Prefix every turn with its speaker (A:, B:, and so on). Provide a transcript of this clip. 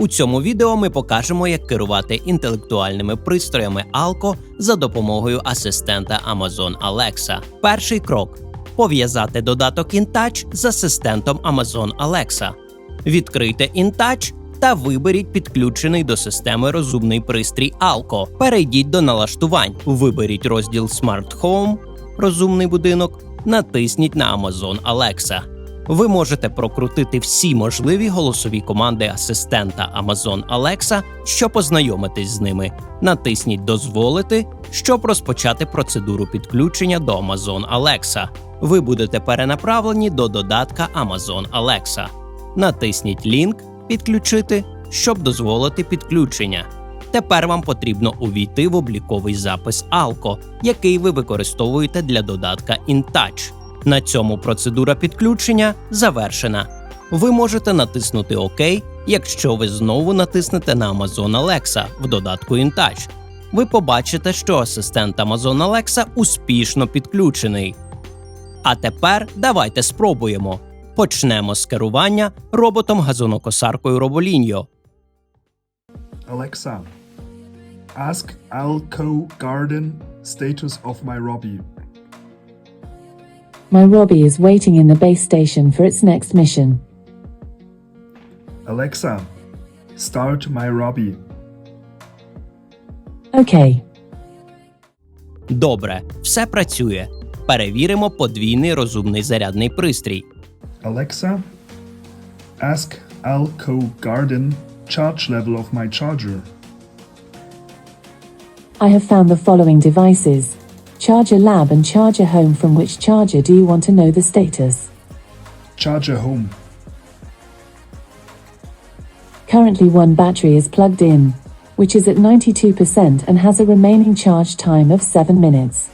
A: У цьому відео ми покажемо, як керувати інтелектуальними пристроями Alco за допомогою асистента Amazon Alexa. Перший крок пов'язати додаток InTouch з асистентом Amazon Alexa. Відкрийте InTouch та виберіть підключений до системи розумний пристрій Alco. Перейдіть до налаштувань, виберіть розділ Smart Home, розумний будинок, натисніть на Amazon Alexa. Ви можете прокрутити всі можливі голосові команди асистента Amazon Alexa, щоб познайомитись з ними. Натисніть Дозволити, щоб розпочати процедуру підключення до Amazon Alexa. Ви будете перенаправлені до додатка Amazon Alexa. Натисніть лінк Підключити, щоб дозволити підключення. Тепер вам потрібно увійти в обліковий запис Alco, який ви використовуєте для додатка InTouch. На цьому процедура підключення завершена. Ви можете натиснути ОК, якщо ви знову натиснете на Amazon Alexa в додатку InTouch. Ви побачите, що асистент Amazon Alexa успішно підключений. А тепер давайте спробуємо. Почнемо з керування роботом газонокосаркою Роболіньо.
B: Alexa, ask Alco Garden status of my Robbie.
C: My Robbie is waiting in the base station for its next mission.
B: Alexa, start my Robbie.
C: Okay.
A: Добре, все працює. Перевіримо подвійний розумний зарядний пристрій.
B: Alexa, ask Alco Garden charge level of my charger.
C: I have found the following devices Charger Lab and Charger Home. From which charger do you want to know the status?
B: Charger home.
C: Currently, one battery is plugged in, which is at 92% and has a remaining charge time of 7 minutes.